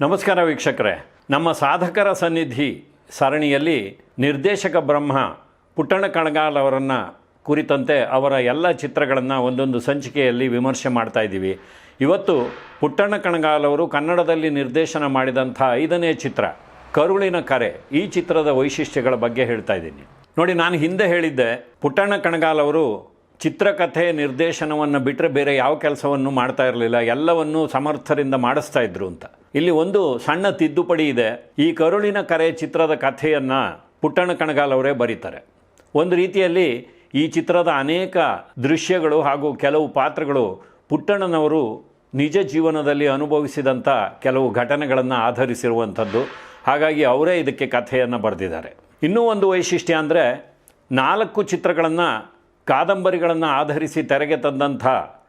ನಮಸ್ಕಾರ ವೀಕ್ಷಕರೇ. ನಮ್ಮ ಸಾಧಕರ ಸನ್ನಿಧಿ ಸರಣಿಯಲ್ಲಿ ನಿರ್ದೇಶಕ ಬ್ರಹ್ಮ ಪುಟ್ಟಣ ಕಣಗಾಲ್ ಅವರನ್ನು ಕುರಿತಂತೆ ಅವರ ಎಲ್ಲ ಚಿತ್ರಗಳನ್ನು ಒಂದೊಂದು ಸಂಚಿಕೆಯಲ್ಲಿ ವಿಮರ್ಶೆ ಮಾಡ್ತಾ ಇದ್ದೀವಿ. ಇವತ್ತು ಪುಟ್ಟಣ ಕಣಗಾಲ್ ಅವರು ಕನ್ನಡದಲ್ಲಿ ನಿರ್ದೇಶನ ಮಾಡಿದಂಥ ಐದನೇ ಚಿತ್ರ, ಕರುಳಿನ ಕರೆ, ಈ ಚಿತ್ರದ ವೈಶಿಷ್ಟ್ಯಗಳ ಬಗ್ಗೆ ಹೇಳ್ತಾ ಇದ್ದೀನಿ. ನೋಡಿ, ನಾನು ಹಿಂದೆ ಹೇಳಿದ್ದೆ ಪುಟ್ಟಣ್ಣ ಕಣಗಾಲ್ ಅವರು ಚಿತ್ರಕಥೆ ನಿರ್ದೇಶನವನ್ನು ಬಿಟ್ಟರೆ ಬೇರೆ ಯಾವ ಕೆಲಸವನ್ನು ಮಾಡ್ತಾ ಇರಲಿಲ್ಲ, ಎಲ್ಲವನ್ನೂ ಸಮರ್ಥರಿಂದ ಮಾಡಿಸ್ತಾ ಇದ್ರು ಅಂತ. ಇಲ್ಲಿ ಒಂದು ಸಣ್ಣ ತಿದ್ದುಪಡಿ ಇದೆ. ಈ ಕರುಳಿನ ಕರೆ ಚಿತ್ರದ ಕಥೆಯನ್ನು ಪುಟ್ಟಣ್ಣ ಕಣಗಾಲ್ ಅವರೇ ಬರೀತಾರೆ. ಒಂದು ರೀತಿಯಲ್ಲಿ ಈ ಚಿತ್ರದ ಅನೇಕ ದೃಶ್ಯಗಳು ಹಾಗೂ ಕೆಲವು ಪಾತ್ರಗಳು ಪುಟ್ಟಣ್ಣನವರು ನಿಜ ಜೀವನದಲ್ಲಿ ಅನುಭವಿಸಿದಂಥ ಕೆಲವು ಘಟನೆಗಳನ್ನು ಆಧರಿಸಿರುವಂಥದ್ದು. ಹಾಗಾಗಿ ಅವರೇ ಇದಕ್ಕೆ ಕಥೆಯನ್ನು ಬರೆದಿದ್ದಾರೆ. ಇನ್ನೂ ಒಂದು ವೈಶಿಷ್ಟ್ಯ ಅಂದರೆ ನಾಲ್ಕು ಚಿತ್ರಗಳನ್ನು ಕಾದಂಬರಿಗಳನ್ನು ಆಧರಿಸಿ ತೆರೆಗೆ ತಂದಂಥ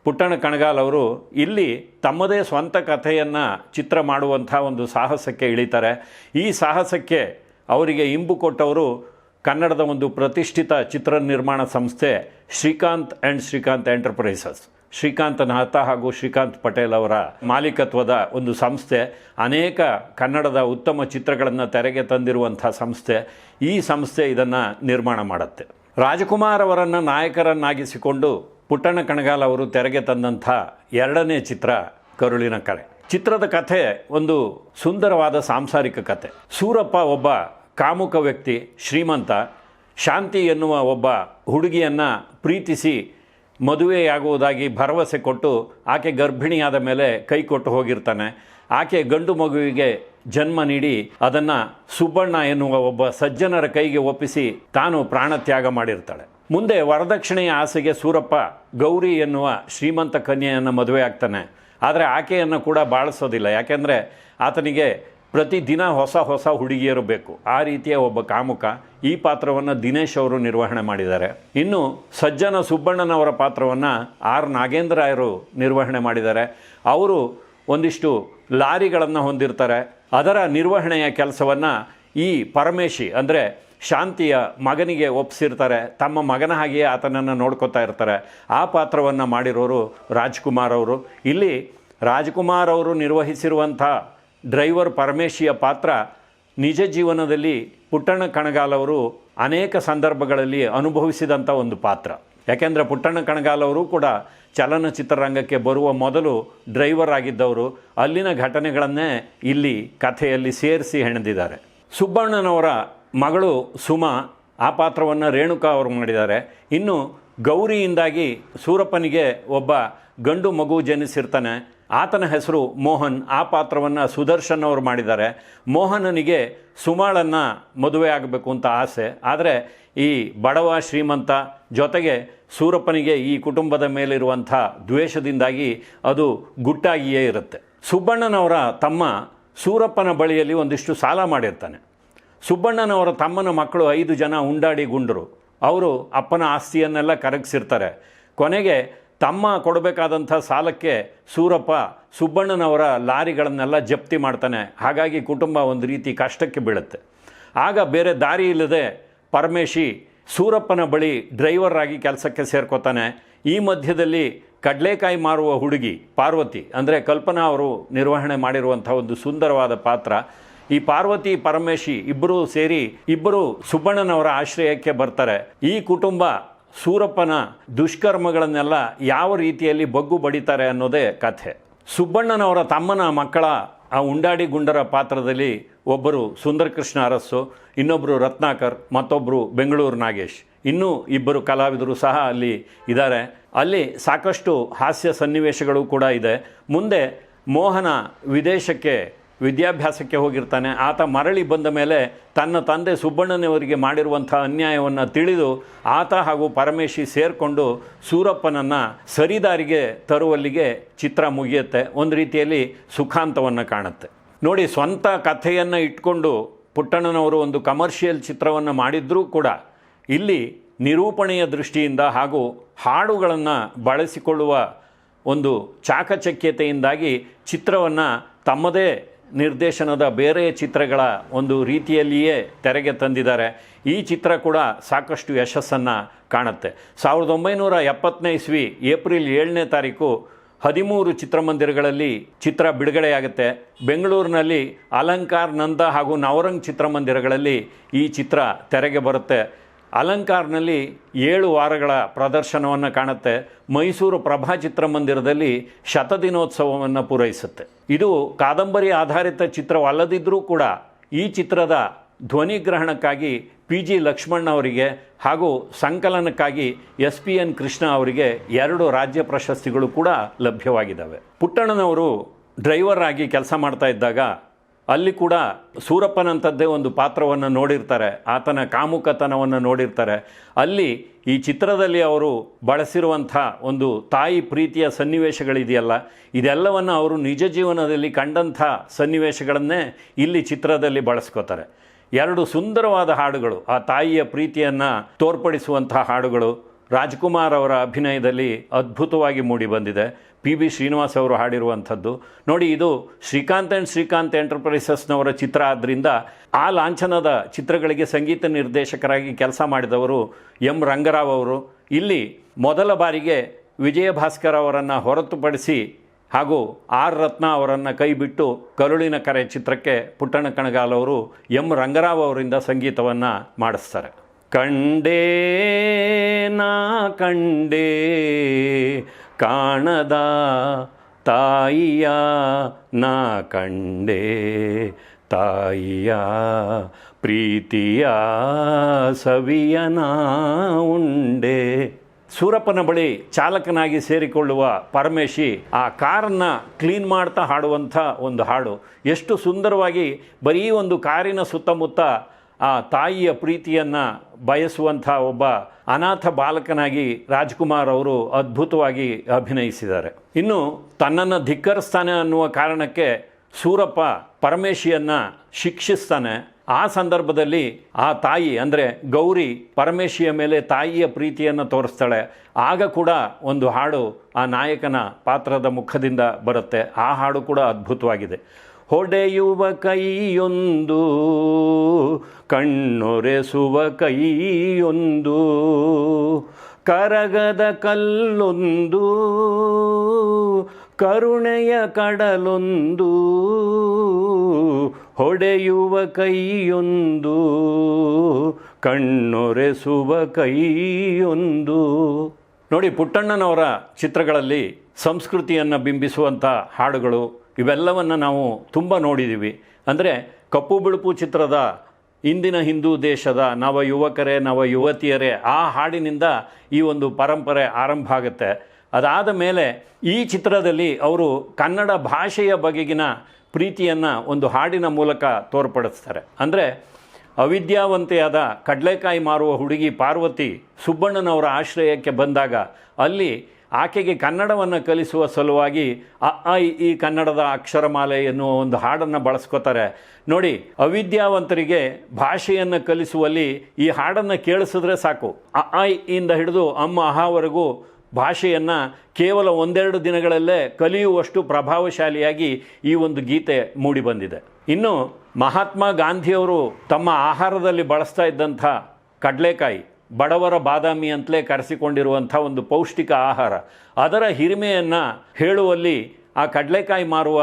ಪುಟ್ಟಣ ಕಣಗಾಲ್ ಅವರು ಇಲ್ಲಿ ತಮ್ಮದೇ ಸ್ವಂತ ಕಥೆಯನ್ನು ಚಿತ್ರ ಮಾಡುವಂಥ ಒಂದು ಸಾಹಸಕ್ಕೆ ಇಳಿತಾರೆ. ಈ ಸಾಹಸಕ್ಕೆ ಅವರಿಗೆ ಇಂಬು ಕೊಟ್ಟವರು ಕನ್ನಡದ ಒಂದು ಪ್ರತಿಷ್ಠಿತ ಚಿತ್ರ ನಿರ್ಮಾಣ ಸಂಸ್ಥೆ ಶ್ರೀಕಾಂತ್ ಆ್ಯಂಡ್ ಶ್ರೀಕಾಂತ್ ಎಂಟರ್ಪ್ರೈಸಸ್. ಶ್ರೀಕಾಂತ್ ನಾಥ ಹಾಗೂ ಶ್ರೀಕಾಂತ್ ಪಟೇಲ್ ಅವರ ಮಾಲೀಕತ್ವದ ಒಂದು ಸಂಸ್ಥೆ. ಅನೇಕ ಕನ್ನಡದ ಉತ್ತಮ ಚಿತ್ರಗಳನ್ನು ತೆರೆಗೆ ತಂದಿರುವಂಥ ಸಂಸ್ಥೆ. ಈ ಸಂಸ್ಥೆ ಇದನ್ನು ನಿರ್ಮಾಣ ಮಾಡುತ್ತೆ. ರಾಜಕುಮಾರ್ ಅವರನ್ನು ನಾಯಕರನ್ನಾಗಿಸಿಕೊಂಡು ಪುಟ್ಟಣ್ಣ ಕಣಗಾಲ್ ಅವರು ತೆರೆಗೆ ತಂದಂಥ ಎರಡನೇ ಚಿತ್ರ ಕರುಳಿನ ಕಲೆ ಚಿತ್ರದ ಕಥೆ ಒಂದು ಸುಂದರವಾದ ಸಾಂಸಾರಿಕ ಕಥೆ. ಸೂರಪ್ಪ ಒಬ್ಬ ಕಾಮುಕ ವ್ಯಕ್ತಿ, ಶ್ರೀಮಂತ, ಶಾಂತಿ ಎನ್ನುವ ಒಬ್ಬ ಹುಡುಗಿಯನ್ನು ಪ್ರೀತಿಸಿ ಮದುವೆಯಾಗುವುದಾಗಿ ಭರವಸೆ ಕೊಟ್ಟು ಆಕೆ ಗರ್ಭಿಣಿಯಾದ ಮೇಲೆ ಕೈ ಕೊಟ್ಟು ಹೋಗಿರ್ತಾನೆ. ಆಕೆ ಗಂಡು ಮಗುವಿಗೆ ಜನ್ಮ ನೀಡಿ ಅದನ್ನು ಸುಬ್ಬಣ್ಣ ಎನ್ನುವ ಒಬ್ಬ ಸಜ್ಜನರ ಕೈಗೆ ಒಪ್ಪಿಸಿ ತಾನು ಪ್ರಾಣತ್ಯಾಗ ಮಾಡಿರ್ತಾಳೆ. ಮುಂದೆ ವರದಕ್ಷಿಣೆಯ ಆಸೆಗೆ ಸೂರಪ್ಪ, ಗೌರಿ ಎನ್ನುವ ಶ್ರೀಮಂತ ಕನ್ಯೆಯನ್ನು ಮದುವೆ ಆಗ್ತಾನೆ. ಆದರೆ ಆಕೆಯನ್ನು ಕೂಡ ಬಾಳಿಸೋದಿಲ್ಲ. ಯಾಕೆಂದರೆ ಆತನಿಗೆ ಪ್ರತಿದಿನ ಹೊಸ ಹೊಸ ಹುಡುಗಿಯರು ಬೇಕು. ಆ ರೀತಿಯ ಒಬ್ಬ ಕಾಮುಕ ಈ ಪಾತ್ರವನ್ನು ದಿನೇಶ್ ಅವರು ನಿರ್ವಹಣೆ ಮಾಡಿದ್ದಾರೆ. ಇನ್ನು ಸಜ್ಜನ ಸುಬ್ಬಣ್ಣನವರ ಪಾತ್ರವನ್ನು ಆರ್ ನಾಗೇಂದ್ರ ನಾಗೇಂದ್ರಾಯರು ನಿರ್ವಹಣೆ ಮಾಡಿದ್ದಾರೆ. ಅವರು ಒಂದಿಷ್ಟು ಲಾರಿಗಳನ್ನು ಹೊಂದಿರ್ತಾರೆ. ಅದರ ನಿರ್ವಹಣೆಯ ಕೆಲಸವನ್ನು ಈ ಪರಮೇಶಿ, ಅಂದರೆ ಶಾಂತಿಯ ಮಗನಿಗೆ ಒಪ್ಪಿಸಿರ್ತಾರೆ ತಮ್ಮ ಮಗನ ಹಾಗೆಯೇ ಆತನನ್ನು ನೋಡ್ಕೋತಾ ಇರ್ತಾರೆ. ಆ ಪಾತ್ರವನ್ನು ಮಾಡಿರೋರು ರಾಜ್ಕುಮಾರ್ ಅವರು. ಇಲ್ಲಿ ರಾಜ್ಕುಮಾರ್ ಅವರು ನಿರ್ವಹಿಸಿರುವಂಥ ಡ್ರೈವರ್ ಪರಮೇಶಿಯ ಪಾತ್ರ ನಿಜ ಜೀವನದಲ್ಲಿ ಪುಟ್ಟಣ್ಣ ಕಣಗಾಲ್ ಅವರು ಅನೇಕ ಸಂದರ್ಭಗಳಲ್ಲಿ ಅನುಭವಿಸಿದಂಥ ಒಂದು ಪಾತ್ರ. ಯಾಕೆಂದರೆ ಪುಟ್ಟಣ್ಣ ಕಣಗಾಲ್ ಅವರು ಕೂಡ ಚಲನಚಿತ್ರರಂಗಕ್ಕೆ ಬರುವ ಮೊದಲು ಡ್ರೈವರ್ ಆಗಿದ್ದವರು. ಅಲ್ಲಿನ ಘಟನೆಗಳನ್ನೇ ಇಲ್ಲಿ ಕಥೆಯಲ್ಲಿ ಸೇರಿಸಿ ಹೆಣೆದಿದ್ದಾರೆ. ಸುಬ್ಬಣ್ಣನವರ ಮಗಳು ಸುಮಾ ಆ ಪಾತ್ರವನ್ನು ರೇಣುಕಾ ಅವರು ಮಾಡಿದ್ದಾರೆ. ಇನ್ನು ಗೌರಿಯಿಂದಾಗಿ ಸೂರಪ್ಪನಿಗೆ ಒಬ್ಬ ಗಂಡು ಮಗು ಜನಿಸಿರ್ತಾನೆ. ಆತನ ಹೆಸರು ಮೋಹನ್, ಆ ಪಾತ್ರವನ್ನು ಸುದರ್ಶನ್ ಅವರು ಮಾಡಿದ್ದಾರೆ. ಮೋಹನನಿಗೆ ಸುಮಾಳನ್ನು ಮದುವೆ ಆಗಬೇಕು ಅಂತ ಆಸೆ. ಆದರೆ ಈ ಬಡವ, ಶ್ರೀಮಂತ ಜೊತೆಗೆ ಸೂರಪ್ಪನಿಗೆ ಈ ಕುಟುಂಬದ ಮೇಲಿರುವಂಥ ದ್ವೇಷದಿಂದಾಗಿ ಅದು ಗುಟ್ಟಾಗಿಯೇ ಇರುತ್ತೆ. ಸುಬ್ಬಣ್ಣನವರ ತಮ್ಮ ಸೂರಪ್ಪನ ಬಳಿಯಲ್ಲಿ ಒಂದಿಷ್ಟು ಸಾಲ ಮಾಡಿರ್ತಾನೆ. ಸುಬ್ಬಣ್ಣನವರ ತಮ್ಮನ ಮಕ್ಕಳು ಐದು ಜನ ಉಂಡಾಡಿ ಗುಂಡರು. ಅವರು ಅಪ್ಪನ ಆಸ್ತಿಯನ್ನೆಲ್ಲ ಕರಗಿಸಿರ್ತಾರೆ. ಕೊನೆಗೆ ತಮ್ಮ ಕೊಡಬೇಕಾದಂಥ ಸಾಲಕ್ಕೆ ಸೂರಪ್ಪ ಸುಬ್ಬಣ್ಣನವರ ಲಾರಿಗಳನ್ನೆಲ್ಲ ಜಪ್ತಿ ಮಾಡ್ತಾನೆ. ಹಾಗಾಗಿ ಕುಟುಂಬ ಒಂದು ರೀತಿ ಕಷ್ಟಕ್ಕೆ ಬೀಳುತ್ತೆ. ಆಗ ಬೇರೆ ದಾರಿ ಇಲ್ಲದೆ ಪರಮೇಶಿ ಸೂರಪ್ಪನ ಬಳಿ ಡ್ರೈವರ್ ಆಗಿ ಕೆಲಸಕ್ಕೆ ಸೇರ್ಕೋತಾನೆ. ಈ ಮಧ್ಯದಲ್ಲಿ ಕಡಲೆಕಾಯಿ ಮಾರುವ ಹುಡುಗಿ ಪಾರ್ವತಿ, ಅಂದರೆ ಕಲ್ಪನಾ ಅವರು ನಿರ್ವಹಣೆ ಮಾಡಿರುವಂಥ ಒಂದು ಸುಂದರವಾದ ಪಾತ್ರ. ಈ ಪಾರ್ವತಿ, ಪರಮೇಶಿ ಇಬ್ಬರು ಸೇರಿ ಇಬ್ಬರು ಸುಬ್ಬಣ್ಣನವರ ಆಶ್ರಯಕ್ಕೆ ಬರ್ತಾರೆ. ಈ ಕುಟುಂಬ ಸೂರಪ್ಪನ ದುಷ್ಕರ್ಮಗಳನ್ನೆಲ್ಲ ಯಾವ ರೀತಿಯಲ್ಲಿ ಬಗ್ಗು ಬಡಿತಾರೆ ಅನ್ನೋದೇ ಕಥೆ. ಸುಬ್ಬಣ್ಣನವರ ತಮ್ಮನ ಮಕ್ಕಳ ಆ ಉಂಡಾಡಿ ಗುಂಡರ ಪಾತ್ರದಲ್ಲಿ ಒಬ್ಬರು ಸುಂದರಕೃಷ್ಣ ಅರಸ್ಸು ಇನ್ನೊಬ್ಬರು ರತ್ನಾಕರ್ ಮತ್ತೊಬ್ಬರು ಬೆಂಗಳೂರು ನಾಗೇಶ್. ಇನ್ನೂ ಇಬ್ಬರು ಕಲಾವಿದರು ಸಹ ಅಲ್ಲಿ ಇದ್ದಾರೆ. ಅಲ್ಲಿ ಸಾಕಷ್ಟು ಹಾಸ್ಯ ಸನ್ನಿವೇಶಗಳು ಕೂಡ ಇದೆ. ಮುಂದೆ ಮೋಹನ ವಿದೇಶಕ್ಕೆ ವಿದ್ಯಾಭ್ಯಾಸಕ್ಕೆ ಹೋಗಿರ್ತಾನೆ. ಆತ ಮರಳಿ ಬಂದ ಮೇಲೆ ತನ್ನ ತಂದೆ ಸುಬ್ಬಣ್ಣನವರಿಗೆ ಮಾಡಿರುವಂಥ ಅನ್ಯಾಯವನ್ನು ತಿಳಿದು ಆತ ಹಾಗೂ ಪರಮೇಶಿ ಸೇರಿಕೊಂಡು ಸೂರಪ್ಪನನ್ನು ಸರಿದಾರಿಗೆ ತರುವಲ್ಲಿಗೆ ಚಿತ್ರ ಮುಗಿಯುತ್ತೆ. ಒಂದು ರೀತಿಯಲ್ಲಿ ಸುಖಾಂತವನ್ನು ಕಾಣುತ್ತೆ. ನೋಡಿ, ಸ್ವಂತ ಕಥೆಯನ್ನು ಇಟ್ಕೊಂಡು ಪುಟ್ಟಣ್ಣನವರು ಒಂದು ಕಮರ್ಷಿಯಲ್ ಚಿತ್ರವನ್ನು ಮಾಡಿದ್ರೂ ಕೂಡ ಇಲ್ಲಿ ನಿರೂಪಣೆಯ ದೃಷ್ಟಿಯಿಂದ ಹಾಗೂ ಹಾಡುಗಳನ್ನು ಬಳಸಿಕೊಳ್ಳುವ ಒಂದು ಚಾಕಚಕ್ಯತೆಯಿಂದಾಗಿ ಚಿತ್ರವನ್ನು ತಮ್ಮದೇ ನಿರ್ದೇಶನದ ಬೇರೆ ಚಿತ್ರಗಳ ಒಂದು ರೀತಿಯಲ್ಲಿಯೇ ತೆರೆಗೆ ತಂದಿದ್ದಾರೆ. ಈ ಚಿತ್ರ ಕೂಡ ಸಾಕಷ್ಟು ಯಶಸ್ಸನ್ನು ಕಾಣುತ್ತೆ. ಸಾವಿರದ ಒಂಬೈನೂರ ಎಪ್ಪತ್ತನೇ ಇಸ್ವಿ ಏಪ್ರಿಲ್ ಏಳನೇ ತಾರೀಕು ಹದಿಮೂರು ಚಿತ್ರಮಂದಿರಗಳಲ್ಲಿ ಚಿತ್ರ ಬಿಡುಗಡೆಯಾಗುತ್ತೆ. ಬೆಂಗಳೂರಿನಲ್ಲಿ ಅಲಂಕಾರ್ ನಂದ ಹಾಗೂ ನವರಂಗ್ ಚಿತ್ರಮಂದಿರಗಳಲ್ಲಿ ಈ ಚಿತ್ರ ತೆರೆಗೆ ಬರುತ್ತೆ. ಅಲಂಕಾರ್ನಲ್ಲಿ ಏಳು ವಾರಗಳ ಪ್ರದರ್ಶನವನ್ನು ಕಾಣುತ್ತೆ. ಮೈಸೂರು ಪ್ರಭಾ ಚಿತ್ರಮಂದಿರದಲ್ಲಿ ಶತದಿನೋತ್ಸವವನ್ನು ಪೂರೈಸುತ್ತೆ. ಇದು ಕಾದಂಬರಿ ಆಧಾರಿತ ಚಿತ್ರವಲ್ಲದಿದ್ದರೂ ಕೂಡ ಈ ಚಿತ್ರದ ಧ್ವನಿಗ್ರಹಣಕ್ಕಾಗಿ ಪಿ ಜಿ ಲಕ್ಷ್ಮಣ್ ಅವರಿಗೆ ಹಾಗೂ ಸಂಕಲನಕ್ಕಾಗಿ ಎಸ್ ಪಿ ಎನ್ ಕೃಷ್ಣ ಅವರಿಗೆ ಎರಡು ರಾಜ್ಯ ಪ್ರಶಸ್ತಿಗಳು ಕೂಡ ಲಭ್ಯವಾಗಿದ್ದಾವೆ. ಪುಟ್ಟಣ್ಣನವರು ಡ್ರೈವರ್ ಆಗಿ ಕೆಲಸ ಮಾಡ್ತಾ ಇದ್ದಾಗ ಅಲ್ಲಿ ಕೂಡ ಸೂರಪ್ಪನಂಥದ್ದೇ ಒಂದು ಪಾತ್ರವನ್ನು ನೋಡಿರ್ತಾರೆ, ಆತನ ಕಾಮುಕತನವನ್ನು ನೋಡಿರ್ತಾರೆ. ಅಲ್ಲಿ ಈ ಚಿತ್ರದಲ್ಲಿ ಅವರು ಬಳಸಿರುವಂಥ ಒಂದು ತಾಯಿ ಪ್ರೀತಿಯ ಸನ್ನಿವೇಶಗಳಿದೆಯಲ್ಲ, ಇದೆಲ್ಲವನ್ನು ಅವರು ನಿಜ ಜೀವನದಲ್ಲಿ ಕಂಡಂಥ ಸನ್ನಿವೇಶಗಳನ್ನೇ ಇಲ್ಲಿ ಚಿತ್ರದಲ್ಲಿ ಬಳಸ್ಕೋತಾರೆ. ಎರಡು ಸುಂದರವಾದ ಹಾಡುಗಳು, ಆ ತಾಯಿಯ ಪ್ರೀತಿಯನ್ನು ತೋರ್ಪಡಿಸುವಂಥ ಹಾಡುಗಳು ರಾಜ್ಕುಮಾರ್ ಅವರ ಅಭಿನಯದಲ್ಲಿ ಅದ್ಭುತವಾಗಿ ಮೂಡಿ ಬಂದಿದೆ. ಪಿ ಬಿ ಶ್ರೀನಿವಾಸ್ ಅವರು ಹಾಡಿರುವಂಥದ್ದು. ನೋಡಿ, ಇದು ಶ್ರೀಕಾಂತ್ ಆ್ಯಂಡ್ ಶ್ರೀಕಾಂತ್ ಎಂಟರ್ಪ್ರೈಸಸ್ನವರ ಚಿತ್ರ ಆದ್ದರಿಂದ ಆ ಲಾಂಛನದ ಚಿತ್ರಗಳಿಗೆ ಸಂಗೀತ ನಿರ್ದೇಶಕರಾಗಿ ಕೆಲಸ ಮಾಡಿದವರು ಎಂ ರಂಗರಾವ್ ಅವರು. ಇಲ್ಲಿ ಮೊದಲ ಬಾರಿಗೆ ವಿಜಯ ಭಾಸ್ಕರ್ ಅವರನ್ನು ಹೊರತುಪಡಿಸಿ ಹಾಗೂ ಆರ್ ರತ್ನ ಅವರನ್ನು ಕೈಬಿಟ್ಟು ಕರುಳಿನ ಕರೆ ಚಿತ್ರಕ್ಕೆ ಪುಟ್ಟಣ ಕಣಗಾಲ್ ಅವರು ಎಂ ರಂಗರಾವ್ ಅವರಿಂದ ಸಂಗೀತವನ್ನು ಮಾಡಿಸ್ತಾರೆ. ಕಂಡೇ ನಾ ಕಂಡೇ ಕಾಣದ ತಾಯಿಯ ನಾ ಕಂಡೆ. ತಾಯಿಯ ಪ್ರೀತಿಯ ಸವಿಯನ ಉಂಡೆ. ಸೂರಪ್ಪನ ಬಳಿ ಚಾಲಕನಾಗಿ ಸೇರಿಕೊಳ್ಳುವ ಪರಮೇಶಿ ಆ ಕಾರನ್ನು ಕ್ಲೀನ್ ಮಾಡ್ತಾ ಹಾಡುವಂಥ ಒಂದು ಹಾಡು. ಎಷ್ಟು ಸುಂದರವಾಗಿ ಬರೀ ಒಂದು ಕಾರಿನ ಸುತ್ತಮುತ್ತ ಆ ತಾಯಿಯ ಪ್ರೀತಿಯನ್ನು ಬಯಸುವಂಥ ಒಬ್ಬ ಅನಾಥ ಬಾಲಕನಾಗಿ ರಾಜ್ಕುಮಾರ್ ಅವರು ಅದ್ಭುತವಾಗಿ ಅಭಿನಯಿಸಿದ್ದಾರೆ. ಇನ್ನು ತನ್ನನ್ನು ಧಿಕ್ಕರಿಸ್ತಾನೆ ಅನ್ನುವ ಕಾರಣಕ್ಕೆ ಸೂರಪ್ಪ ಪರಮೇಶಿಯನ್ನು ಶಿಕ್ಷಿಸ್ತಾನೆ. ಆ ಸಂದರ್ಭದಲ್ಲಿ ಆ ತಾಯಿ ಅಂದರೆ ಗೌರಿ ಪರಮೇಶಿಯ ಮೇಲೆ ತಾಯಿಯ ಪ್ರೀತಿಯನ್ನು ತೋರಿಸ್ತಾಳೆ. ಆಗ ಕೂಡ ಒಂದು ಹಾಡು ಆ ನಾಯಕನ ಪಾತ್ರದ ಮುಖದಿಂದ ಬರುತ್ತೆ. ಆ ಹಾಡು ಕೂಡ ಅದ್ಭುತವಾಗಿದೆ. ಹೊಡೆಯುವ ಕೈಯೊಂದು ಕಣ್ಣೊರೆಸುವ ಕೈಯೊಂದು, ಕರಗದ ಕಲ್ಲೊಂದು, ಕರುಣೆಯ ಕಡಲೊಂದು, ಹೊಡೆಯುವ ಕೈಯೊಂದು, ಕಣ್ಣೊರೆಸುವ ಕೈಯೊಂದು. ನೋಡಿ, ಪುಟ್ಟಣ್ಣನವರ ಚಿತ್ರಗಳಲ್ಲಿ ಸಂಸ್ಕೃತಿಯನ್ನು ಬಿಂಬಿಸುವಂಥ ಹಾಡುಗಳು, ಇವೆಲ್ಲವನ್ನು ನಾವು ತುಂಬ ನೋಡಿದ್ದೀವಿ ಅಂದರೆ ಕಪ್ಪು ಬಿಳುಪು ಚಿತ್ರದ ಇಂದಿನ ಹಿಂದೂ ದೇಶದ ನವ ಯುವಕರೇ ನವ ಯುವತಿಯರೇ ಆ ಹಾಡಿನಿಂದ ಈ ಒಂದು ಪರಂಪರೆ ಆರಂಭ ಆಗುತ್ತೆ. ಅದಾದ ಮೇಲೆ ಈ ಚಿತ್ರದಲ್ಲಿ ಅವರು ಕನ್ನಡ ಭಾಷೆಯ ಬಗೆಗಿನ ಪ್ರೀತಿಯನ್ನು ಒಂದು ಹಾಡಿನ ಮೂಲಕ ತೋರ್ಪಡಿಸ್ತಾರೆ. ಅಂದರೆ ಅವಿದ್ಯಾವಂತೆಯಾದ ಕಡಲೆಕಾಯಿ ಮಾರುವ ಹುಡುಗಿ ಪಾರ್ವತಿ ಸುಬ್ಬಣ್ಣನವರ ಆಶ್ರಯಕ್ಕೆ ಬಂದಾಗ ಅಲ್ಲಿ ಆಕೆಗೆ ಕನ್ನಡವನ್ನು ಕಲಿಸುವ ಸಲುವಾಗಿ ಅ ಈ ಕನ್ನಡದ ಅಕ್ಷರಮಾಲೆ ಎನ್ನುವ ಒಂದು ಹಾಡನ್ನು ಬಳಸ್ಕೋತಾರೆ. ನೋಡಿ ಅವಿದ್ಯಾವಂತರಿಗೆ ಭಾಷೆಯನ್ನು ಕಲಿಸುವಲ್ಲಿ ಈ ಹಾಡನ್ನು ಕೇಳಿಸಿದ್ರೆ ಸಾಕು. ಅ ಇ, ಇಂದ ಹಿಡಿದು ಅಮ್ಮ ಅಹಾವರೆಗೂ ಭಾಷೆಯನ್ನು ಕೇವಲ ಒಂದೆರಡು ದಿನಗಳಲ್ಲೇ ಕಲಿಯುವಷ್ಟು ಪ್ರಭಾವಶಾಲಿಯಾಗಿ ಈ ಒಂದು ಗೀತೆ ಮೂಡಿಬಂದಿದೆ ಇನ್ನು ಮಹಾತ್ಮ ಗಾಂಧಿಯವರು ತಮ್ಮ ಆಹಾರದಲ್ಲಿ ಬಳಸ್ತಾ ಇದ್ದಂಥ ಕಡಲೆಕಾಯಿ ಬಡವರ ಬಾದಾಮಿ ಅಂತಲೇ ಕರೆಸಿಕೊಂಡಿರುವಂಥ ಒಂದು ಪೌಷ್ಟಿಕ ಆಹಾರ ಅದರ ಹಿರಿಮೆಯನ್ನು ಹೇಳುವಲ್ಲಿ ಆ ಕಡಲೆಕಾಯಿ ಮಾರುವ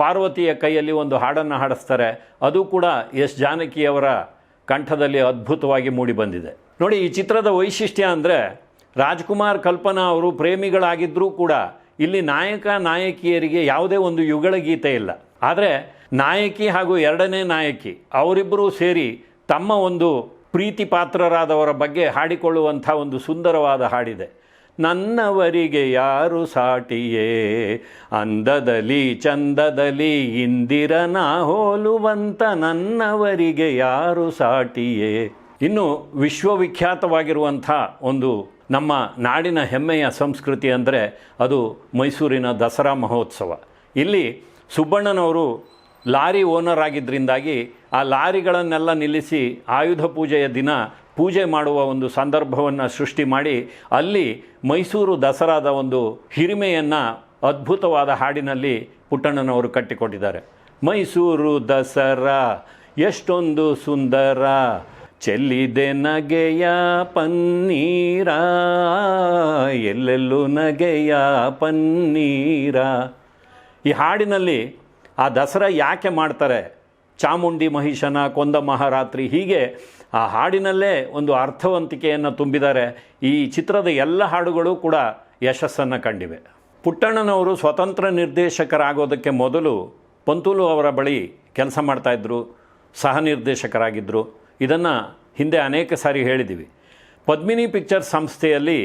ಪಾರ್ವತಿಯ ಕೈಯಲ್ಲಿ ಒಂದು ಹಾಡನ್ನು ಹಾಡಿಸ್ತಾರೆ. ಅದು ಕೂಡ ಎಸ್ ಜಾನಕಿಯವರ ಕಂಠದಲ್ಲಿ ಅದ್ಭುತವಾಗಿ ಮೂಡಿಬಂದಿದೆ. ನೋಡಿ, ಈ ಚಿತ್ರದ ವೈಶಿಷ್ಟ್ಯ ಅಂದರೆ ರಾಜ್ಕುಮಾರ್ ಕಲ್ಪನಾ ಅವರು ಪ್ರೇಮಿಗಳಾಗಿದ್ದರೂ ಕೂಡ ಇಲ್ಲಿ ನಾಯಕ ನಾಯಕಿಯರಿಗೆ ಯಾವುದೇ ಒಂದು ಯುಗಳ ಗೀತೆ ಇಲ್ಲ. ಆದರೆ ನಾಯಕಿ ಹಾಗೂ ಎರಡನೇ ನಾಯಕಿ ಅವರಿಬ್ಬರೂ ಸೇರಿ ತಮ್ಮ ಒಂದು ಪ್ರೀತಿ ಪಾತ್ರರಾದವರ ಬಗ್ಗೆ ಹಾಡಿಕೊಳ್ಳುವಂಥ ಒಂದು ಸುಂದರವಾದ ಹಾಡಿದೆ. ನನ್ನವರಿಗೆ ಯಾರು ಸಾಟಿಯೇ? ಅಂದದಲಿ ಚಂದದಲಿ ಇಂದಿರನ ಹೋಲುವಂತ ನನ್ನವರಿಗೆ ಯಾರು ಸಾಟಿಯೇ? ಇನ್ನು ವಿಶ್ವವಿಖ್ಯಾತವಾಗಿರುವಂಥ ಒಂದು ನಮ್ಮ ನಾಡಿನ ಹೆಮ್ಮೆಯ ಸಂಸ್ಕೃತಿ ಅಂದರೆ ಅದು ಮೈಸೂರಿನ ದಸರಾ ಮಹೋತ್ಸವ. ಇಲ್ಲಿ ಸುಬ್ಬಣ್ಣನವರು ಲಾರಿ ಓನರ್ ಆಗಿದ್ದರಿಂದಾಗಿ ಆ ಲಾರಿಗಳನ್ನೆಲ್ಲ ನಿಲ್ಲಿಸಿ ಆಯುಧ ಪೂಜೆಯ ದಿನ ಪೂಜೆ ಮಾಡುವ ಒಂದು ಸಂದರ್ಭವನ್ನು ಸೃಷ್ಟಿ ಮಾಡಿ ಅಲ್ಲಿ ಮೈಸೂರು ದಸರಾದ ಒಂದು ಹಿರಿಮೆಯನ್ನು ಅದ್ಭುತವಾದ ಹಾಡಿನಲ್ಲಿ ಪುಟ್ಟಣ್ಣನವರು ಕಟ್ಟಿಕೊಟ್ಟಿದ್ದಾರೆ. ಮೈಸೂರು ದಸರಾ, ಎಷ್ಟೊಂದು ಸುಂದರ, ಚೆಲ್ಲಿದೆ ನಗೆಯ ಪನ್ನೀರ, ಎಲ್ಲೆಲ್ಲೂ ನಗೆಯ ಪನ್ನೀರ. ಈ ಹಾಡಿನಲ್ಲಿ ಆ ದಸರಾ ಯಾಕೆ ಮಾಡ್ತಾರೆ? ಚಾಮುಂಡಿ ಮಹಿಷನ ಕೊಂದ ಮಹಾರಾತ್ರಿ ಹೀಗೆ ಆ ಹಾಡಿನಲ್ಲೇ ಒಂದು ಅರ್ಥವಂತಿಕೆಯನ್ನು ತುಂಬಿದ್ದಾರೆ. ಈ ಚಿತ್ರದ ಎಲ್ಲ ಹಾಡುಗಳು ಕೂಡ ಯಶಸ್ಸನ್ನು ಕಂಡಿವೆ. ಪುಟ್ಟಣ್ಣನವರು ಸ್ವತಂತ್ರ ನಿರ್ದೇಶಕರಾಗೋದಕ್ಕೆ ಮೊದಲು ಪಂತುಲು ಅವರ ಬಳಿ ಕೆಲಸ ಮಾಡ್ತಾಯಿದ್ರು ಸಹ ನಿರ್ದೇಶಕರಾಗಿದ್ದರು ಇದನ್ನು ಹಿಂದೆ ಅನೇಕ ಸಾರಿ ಹೇಳಿದ್ದೀವಿ ಪದ್ಮಿನಿ ಪಿಕ್ಚರ್ಸ್ ಸಂಸ್ಥೆಯಲ್ಲಿ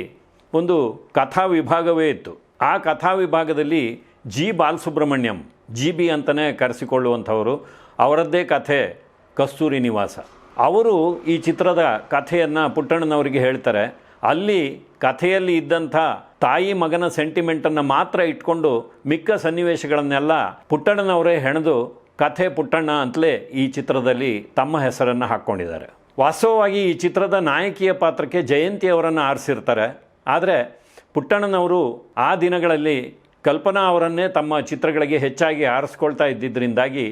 ಒಂದು ಕಥಾ ವಿಭಾಗವೇ ಇತ್ತು. ಆ ಕಥಾ ವಿಭಾಗದಲ್ಲಿ ಜಿ ಬಾಲಸುಬ್ರಹ್ಮಣ್ಯಂ ಜಿ ಬಿ ಅಂತಲೇ ಕರೆಸಿಕೊಳ್ಳುವಂಥವರು, ಅವರದ್ದೇ ಕಥೆ, ಕಸ್ತೂರಿ ನಿವಾಸ. ಅವರು ಈ ಚಿತ್ರದ ಕಥೆಯನ್ನು ಪುಟ್ಟಣ್ಣನವರಿಗೆ ಹೇಳ್ತಾರೆ. ಅಲ್ಲಿ ಕಥೆಯಲ್ಲಿ ಇದ್ದಂಥ ತಾಯಿ ಮಗನ ಸೆಂಟಿಮೆಂಟನ್ನು ಮಾತ್ರ ಇಟ್ಕೊಂಡು ಮಿಕ್ಕ ಸನ್ನಿವೇಶಗಳನ್ನೆಲ್ಲ ಪುಟ್ಟಣ್ಣನವರೇ ಹೆಣೆದು ಕಥೆ ಪುಟ್ಟಣ್ಣ ಅಂತಲೇ ಈ ಚಿತ್ರದಲ್ಲಿ ತಮ್ಮ ಹೆಸರನ್ನು ಹಾಕ್ಕೊಂಡಿದ್ದಾರೆ. ವಾಸ್ತವವಾಗಿ ಈ ಚಿತ್ರದ ನಾಯಕಿಯ ಪಾತ್ರಕ್ಕೆ ಜಯಂತಿ ಅವರನ್ನು ಆರಿಸಿರ್ತಾರೆ. ಆದರೆ ಪುಟ್ಟಣ್ಣನವರು ಆ ದಿನಗಳಲ್ಲಿ ಕಲ್ಪನಾ ಅವರನ್ನೇ ತಮ್ಮ ಚಿತ್ರಗಳಿಗೆ ಹೆಚ್ಚಾಗಿ ಆರಿಸ್ಕೊಳ್ತಾ ಇದ್ದಿದ್ದರಿಂದಾಗಿ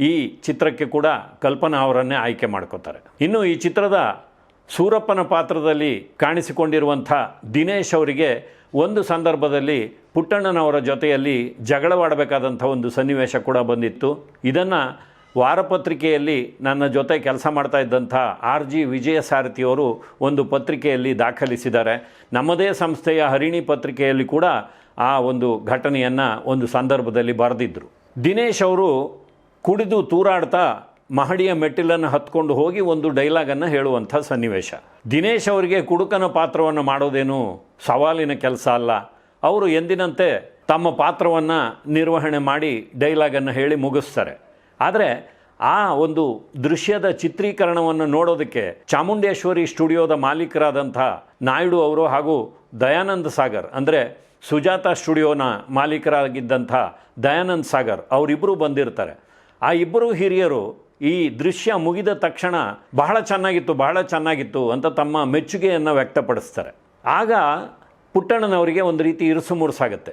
ಈ ಚಿತ್ರಕ್ಕೆ ಕೂಡ ಕಲ್ಪನಾ ಅವರನ್ನೇ ಆಯ್ಕೆ ಮಾಡ್ಕೋತಾರೆ. ಇನ್ನು ಈ ಚಿತ್ರದ ಸೂರಪ್ಪನ ಪಾತ್ರದಲ್ಲಿ ಕಾಣಿಸಿಕೊಂಡಿರುವಂಥ ದಿನೇಶ್ ಅವರಿಗೆ ಒಂದು ಸಂದರ್ಭದಲ್ಲಿ ಪುಟ್ಟಣ್ಣನವರ ಜೊತೆಯಲ್ಲಿ ಜಗಳವಾಡಬೇಕಾದಂಥ ಒಂದು ಸನ್ನಿವೇಶ ಕೂಡ ಬಂದಿತ್ತು. ಇದನ್ನು ವಾರಪತ್ರಿಕೆಯಲ್ಲಿ ನನ್ನ ಜೊತೆ ಕೆಲಸ ಮಾಡ್ತಾ ಇದ್ದಂಥ ಆರ್ ಜಿ ವಿಜಯಸಾರಥಿಯವರು ಒಂದು ಪತ್ರಿಕೆಯಲ್ಲಿ ದಾಖಲಿಸಿದ್ದಾರೆ. ನಮ್ಮದೇ ಸಂಸ್ಥೆಯ ಹರಿಣಿ ಪತ್ರಿಕೆಯಲ್ಲಿ ಕೂಡ ಆ ಒಂದು ಘಟನೆಯನ್ನು ಒಂದು ಸಂದರ್ಭದಲ್ಲಿ ಬರೆದಿದ್ದರು ದಿನೇಶ್ ಅವರು ಕುಡಿದು ತೂರಾಡ್ತಾ ಮಹಡಿಯ ಮೆಟ್ಟಿಲನ್ನು ಹತ್ಕೊಂಡು ಹೋಗಿ ಒಂದು ಡೈಲಾಗನ್ನು ಹೇಳುವಂಥ ಸನ್ನಿವೇಶ. ದಿನೇಶ್ ಅವರಿಗೆ ಕುಡುಕನ ಪಾತ್ರವನ್ನು ಮಾಡೋದೇನು ಸವಾಲಿನ ಕೆಲಸ ಅಲ್ಲ. ಅವರು ಎಂದಿನಂತೆ ತಮ್ಮ ಪಾತ್ರವನ್ನು ನಿರ್ವಹಣೆ ಮಾಡಿ ಡೈಲಾಗನ್ನು ಹೇಳಿ ಮುಗಿಸ್ತಾರೆ. ಆದರೆ ಆ ಒಂದು ದೃಶ್ಯದ ಚಿತ್ರೀಕರಣವನ್ನು ನೋಡೋದಕ್ಕೆ ಚಾಮುಂಡೇಶ್ವರಿ ಸ್ಟುಡಿಯೋದ ಮಾಲೀಕರಾದಂಥ ನಾಯ್ಡು ಅವರು ಹಾಗೂ ದಯಾನಂದ್ ಸಾಗರ್, ಅಂದರೆ ಸುಜಾತ ಸ್ಟುಡಿಯೋನ ಮಾಲೀಕರಾಗಿದ್ದಂಥ ದಯಾನಂದ್ ಸಾಗರ್ ಅವರಿಬ್ಬರು ಬಂದಿರ್ತಾರೆ. ಆ ಇಬ್ಬರು ಹಿರಿಯರು ಈ ದೃಶ್ಯ ಮುಗಿದ ತಕ್ಷಣ ಬಹಳ ಚೆನ್ನಾಗಿತ್ತು ಬಹಳ ಚೆನ್ನಾಗಿತ್ತು ಅಂತ ತಮ್ಮ ಮೆಚ್ಚುಗೆಯನ್ನು ವ್ಯಕ್ತಪಡಿಸ್ತಾರೆ. ಆಗ ಪುಟ್ಟಣ್ಣನವರಿಗೆ ಒಂದು ರೀತಿ ಇರುಸು ಮುರುಸಾಗುತ್ತೆ.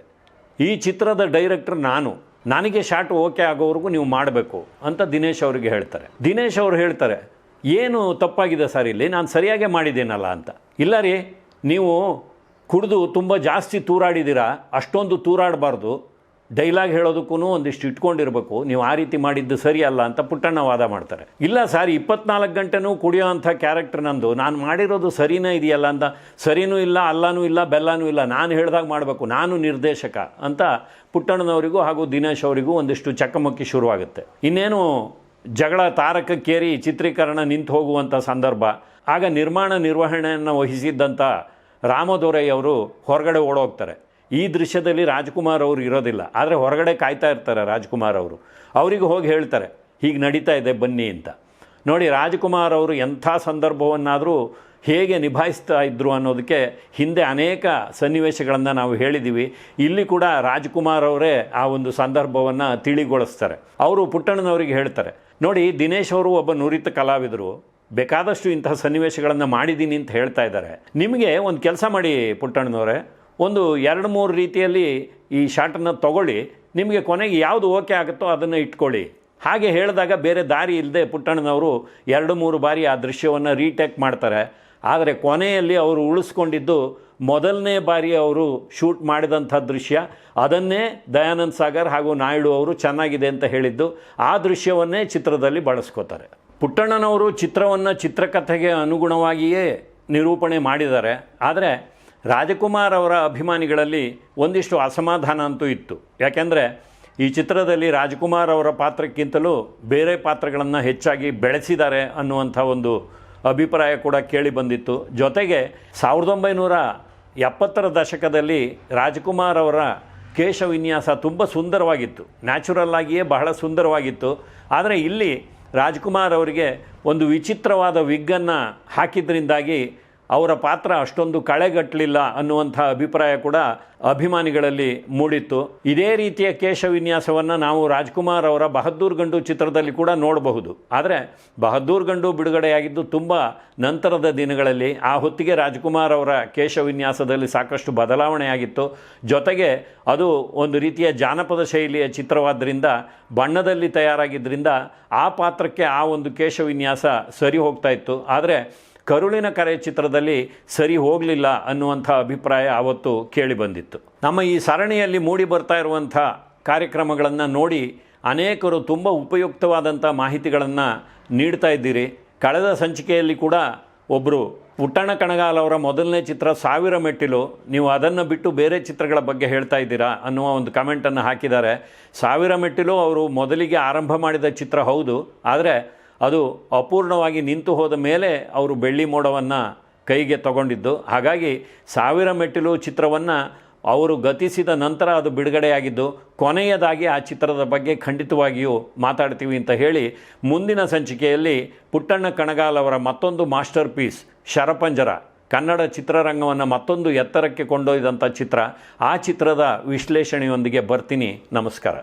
ಈ ಚಿತ್ರದ ಡೈರೆಕ್ಟರ್ ನಾನು. ನನಗೆ ಶಾಟ್ ಓಕೆ ಆಗೋವರೆಗೂ ನೀವು ಮಾಡಬೇಕು ಅಂತ ದಿನೇಶ್ ಅವರಿಗೆ ಹೇಳ್ತಾರೆ. ದಿನೇಶ್ ಅವರು ಹೇಳ್ತಾರೆ, ಏನು ತಪ್ಪಾಗಿದೆ ಸರ್ ಇಲ್ಲಿ? ನಾನು ಸರಿಯಾಗೇ ಮಾಡಿದ್ದೇನಲ್ಲ ಅಂತ. ಇಲ್ಲ ರೀ, ನೀವು ಕುಡಿದು ತುಂಬ ಜಾಸ್ತಿ ತೂರಾಡಿದ್ದೀರಾ, ಅಷ್ಟೊಂದು ತೂರಾಡಬಾರ್ದು. ಡೈಲಾಗ್ ಹೇಳೋದಕ್ಕೂ ಒಂದಿಷ್ಟು ಇಟ್ಕೊಂಡಿರಬೇಕು, ನೀವು ಆ ರೀತಿ ಮಾಡಿದ್ದು ಸರಿಯಲ್ಲ ಅಂತ ಪುಟ್ಟಣ್ಣ ವಾದ ಮಾಡ್ತಾರೆ. ಇಲ್ಲ ಸರ್, ಇಪ್ಪತ್ನಾಲ್ಕು ಗಂಟೆನೂ ಕುಡಿಯೋ ಅಂಥ ಕ್ಯಾರೆಕ್ಟರ್ ನಂದು, ನಾನು ಮಾಡಿರೋದು ಸರಿನೇ ಇದೆಯಲ್ಲ ಅಂತ, ಸರಿನೂ ಇಲ್ಲ, ಅಲ್ಲನೂ ಇಲ್ಲ, ಬೆಲ್ಲನೂ ಇಲ್ಲ, ನಾನು ಹೇಳ್ದಾಗ ಮಾಡಬೇಕು, ನಾನು ನಿರ್ದೇಶಕ ಅಂತ ಪುಟ್ಟಣ್ಣನವರಿಗೂ ಹಾಗೂ ದಿನೇಶ್ ಅವರಿಗೂ ಒಂದಿಷ್ಟು ಚಕಮಕಿ ಶುರುವಾಗುತ್ತೆ. ಇನ್ನೇನು ಜಗಳ ತಾರಕಕ್ಕೇರಿ ಚಿತ್ರೀಕರಣ ನಿಂತು ಹೋಗುವಂಥ ಸಂದರ್ಭ, ಆಗ ನಿರ್ಮಾಣ ನಿರ್ವಹಣೆಯನ್ನು ವಹಿಸಿದ್ದಂಥ ರಾಮದೊರೈ ಅವರು ಹೊರಗಡೆ ಓಡೋಗ್ತಾರೆ. ಈ ದೃಶ್ಯದಲ್ಲಿ ರಾಜ್ಕುಮಾರ್ ಅವರು ಇರೋದಿಲ್ಲ. ಆದರೆ ಹೊರಗಡೆ ಕಾಯ್ತಾ ಇರ್ತಾರೆ ರಾಜ್ಕುಮಾರ್ ಅವರು. ಅವರಿಗೆ ಹೋಗಿ ಹೇಳ್ತಾರೆ, ಹೀಗೆ ನಡೀತಾ ಇದೆ ಬನ್ನಿ ಅಂತ. ನೋಡಿ, ರಾಜ್ಕುಮಾರ್ ಅವರು ಎಂಥ ಸಂದರ್ಭವನ್ನಾದರೂ ಹೇಗೆ ನಿಭಾಯಿಸ್ತಾ ಇದ್ದರು ಅನ್ನೋದಕ್ಕೆ ಹಿಂದೆ ಅನೇಕ ಸನ್ನಿವೇಶಗಳನ್ನು ನಾವು ಹೇಳಿದ್ದೀವಿ ಇಲ್ಲಿ ಕೂಡ ರಾಜ್ಕುಮಾರ್ ಅವರೇ ಆ ಒಂದು ಸಂದರ್ಭವನ್ನು ತಿಳಿಗೊಳಿಸ್ತಾರೆ. ಅವರು ಪುಟ್ಟಣ್ಣನವರಿಗೆ ಹೇಳ್ತಾರೆ, ನೋಡಿ, ದಿನೇಶ್ ಅವರು ಒಬ್ಬ ನುರಿತ ಕಲಾವಿದರು. ಬೇಕಾದಷ್ಟು ಇಂತಹ ಸನ್ನಿವೇಶಗಳನ್ನು ಮಾಡಿದ್ದೀನಿ ಅಂತ ಹೇಳ್ತಾ ಇದ್ದಾರೆ. ನಿಮಗೆ ಒಂದು ಕೆಲಸ ಮಾಡಿ ಪುಟ್ಟಣ್ಣನವರೇ. ಒಂದು ಎರಡು ಮೂರು ರೀತಿಯಲ್ಲಿ ಈ ಶಾಟನ್ನು ತಗೊಳ್ಳಿ. ನಿಮಗೆ ಕೊನೆಗೆ ಯಾವುದು ಓಕೆ ಆಗುತ್ತೋ ಅದನ್ನು ಇಟ್ಕೊಳ್ಳಿ. ಹಾಗೆ ಹೇಳಿದಾಗ ಬೇರೆ ದಾರಿ ಇಲ್ಲದೆ ಪುಟ್ಟಣ್ಣನವರು ಎರಡು ಮೂರು ಬಾರಿ ಆ ದೃಶ್ಯವನ್ನು ರೀಟೇಕ್ ಮಾಡ್ತಾರೆ. ಆದರೆ ಕೊನೆಯಲ್ಲಿ ಅವರು ಉಳಿಸ್ಕೊಂಡಿದ್ದು ಮೊದಲನೇ ಬಾರಿ ಅವರು ಶೂಟ್ ಮಾಡಿದಂಥ ದೃಶ್ಯ. ಅದನ್ನೇ ದಯಾನಂದ್ ಸಾಗರ್ ಹಾಗೂ ನಾಯ್ಡು ಅವರು ಚೆನ್ನಾಗಿದೆ ಅಂತ ಹೇಳಿದ್ದು. ಆ ದೃಶ್ಯವನ್ನೇ ಚಿತ್ರದಲ್ಲಿ ಬಳಸ್ಕೋತಾರೆ. ಪುಟ್ಟಣ್ಣನವರು ಚಿತ್ರವನ್ನು ಚಿತ್ರಕಥೆಗೆ ಅನುಗುಣವಾಗಿಯೇ ನಿರೂಪಣೆ ಮಾಡಿದ್ದಾರೆ. ಆದರೆ ರಾಜಕುಮಾರ್ ಅವರ ಅಭಿಮಾನಿಗಳಲ್ಲಿ ಒಂದಿಷ್ಟು ಅಸಮಾಧಾನ ಅಂತೂ ಇತ್ತು. ಯಾಕೆಂದರೆ ಈ ಚಿತ್ರದಲ್ಲಿ ರಾಜ್ಕುಮಾರ್ ಅವರ ಪಾತ್ರಕ್ಕಿಂತಲೂ ಬೇರೆ ಪಾತ್ರಗಳನ್ನು ಹೆಚ್ಚಾಗಿ ಬೆಳೆಸಿದ್ದಾರೆ ಅನ್ನುವಂಥ ಒಂದು ಅಭಿಪ್ರಾಯ ಕೂಡ ಕೇಳಿ ಬಂದಿತ್ತು. ಜೊತೆಗೆ ಸಾವಿರದ ಒಂಬೈನೂರ ಎಪ್ಪತ್ತರ ದಶಕದಲ್ಲಿ ರಾಜ್ಕುಮಾರ್ ಅವರ ಕೇಶ ವಿನ್ಯಾಸ ತುಂಬ ಸುಂದರವಾಗಿತ್ತು. ನ್ಯಾಚುರಲ್ ಆಗಿಯೇ ಬಹಳ ಸುಂದರವಾಗಿತ್ತು. ಆದರೆ ಇಲ್ಲಿ ರಾಜ್ಕುಮಾರ್ ಅವರಿಗೆ ಒಂದು ವಿಚಿತ್ರವಾದ ವಿಗ್ಗನ್ನು ಹಾಕಿದ್ರಿಂದಾಗಿ ಅವರ ಪಾತ್ರ ಅಷ್ಟೊಂದು ಕಳೆಗಟ್ಟಲಿಲ್ಲ ಅನ್ನುವಂಥ ಅಭಿಪ್ರಾಯ ಕೂಡ ಅಭಿಮಾನಿಗಳಲ್ಲಿ ಮೂಡಿತ್ತು. ಇದೇ ರೀತಿಯ ಕೇಶವಿನ್ಯಾಸವನ್ನು ನಾವು ರಾಜ್ಕುಮಾರ್ ಅವರ ಬಹದ್ದೂರ್ ಗಂಡು ಚಿತ್ರದಲ್ಲಿ ಕೂಡ ನೋಡಬಹುದು. ಆದರೆ ಬಹದ್ದೂರ್ ಗಂಡು ಬಿಡುಗಡೆಯಾಗಿದ್ದು ತುಂಬ ನಂತರದ ದಿನಗಳಲ್ಲಿ ಆ ಹೊತ್ತಿಗೆ ರಾಜ್ಕುಮಾರ್ ಅವರ ಕೇಶವಿನ್ಯಾಸದಲ್ಲಿ ಸಾಕಷ್ಟು ಬದಲಾವಣೆಯಾಗಿತ್ತು. ಜೊತೆಗೆ ಅದು ಒಂದು ರೀತಿಯ ಜಾನಪದ ಶೈಲಿಯ ಚಿತ್ರವಾದ್ದರಿಂದ ಬಣ್ಣದಲ್ಲಿ ತಯಾರಾಗಿದ್ದರಿಂದ ಆ ಪಾತ್ರಕ್ಕೆ ಆ ಒಂದು ಕೇಶವಿನ್ಯಾಸ ಸರಿ ಹೋಗ್ತಾ ಇತ್ತು. ಆದರೆ ಕರುಳಿನ ಕರೆ ಚಿತ್ರದಲ್ಲಿ ಸರಿ ಹೋಗಲಿಲ್ಲ ಅನ್ನುವಂಥ ಅಭಿಪ್ರಾಯ ಆವತ್ತು ಕೇಳಿಬಂದಿತ್ತು ನಮ್ಮ ಈ ಸರಣಿಯಲ್ಲಿ ಮೂಡಿ ಬರ್ತಾ ಇರುವಂಥ ಕಾರ್ಯಕ್ರಮಗಳನ್ನು ನೋಡಿ ಅನೇಕರು ತುಂಬ ಉಪಯುಕ್ತವಾದಂಥ ಮಾಹಿತಿಗಳನ್ನು ನೀಡ್ತಾ ಇದ್ದೀರಿ. ಕಳೆದ ಸಂಚಿಕೆಯಲ್ಲಿ ಕೂಡ ಒಬ್ಬರು ಪುಟ್ಟಣ ಕಣಗಾಲ್ ಅವರ ಮೊದಲನೇ ಚಿತ್ರ ಸಾವಿರ ಮೆಟ್ಟಿಲು, ನೀವು ಅದನ್ನು ಬಿಟ್ಟು ಬೇರೆ ಚಿತ್ರಗಳ ಬಗ್ಗೆ ಹೇಳ್ತಾ ಇದ್ದೀರಾ ಅನ್ನುವ ಒಂದು ಕಮೆಂಟನ್ನು ಹಾಕಿದ್ದಾರೆ. ಸಾವಿರ ಮೆಟ್ಟಿಲು ಅವರು ಮೊದಲಿಗೆ ಆರಂಭ ಮಾಡಿದ ಚಿತ್ರ ಹೌದು, ಆದರೆ ಅದು ಅಪೂರ್ಣವಾಗಿ ನಿಂತು ಹೋದ ಮೇಲೆ ಅವರು ಬೆಳ್ಳಿ ಮೋಡವನ್ನು ಕೈಗೆ ತಗೊಂಡಿದ್ದು. ಹಾಗಾಗಿ ಸಾವಿರ ಮೆಟ್ಟಿಲು ಚಿತ್ರವನ್ನು ಅವರು ಗತಿಸಿದ ನಂತರ ಅದು ಬಿಡುಗಡೆಯಾಗಿದ್ದು, ಕೊನೆಯದಾಗಿ ಆ ಚಿತ್ರದ ಬಗ್ಗೆ ಖಂಡಿತವಾಗಿಯೂ ಮಾತಾಡ್ತೀವಿ ಅಂತ ಹೇಳಿ ಮುಂದಿನ ಸಂಚಿಕೆಯಲ್ಲಿ ಪುಟ್ಟಣ್ಣ ಕಣಗಾಲ್ ಅವರ ಮತ್ತೊಂದು ಮಾಸ್ಟರ್ ಪೀಸ್ ಶರಪಂಜರ, ಕನ್ನಡ ಚಿತ್ರರಂಗವನ್ನು ಮತ್ತೊಂದು ಎತ್ತರಕ್ಕೆ ಕೊಂಡೊಯ್ದಂಥ ಚಿತ್ರ. ಆ ಚಿತ್ರದ ವಿಶ್ಲೇಷಣೆಯೊಂದಿಗೆ ಬರ್ತೀನಿ. ನಮಸ್ಕಾರ.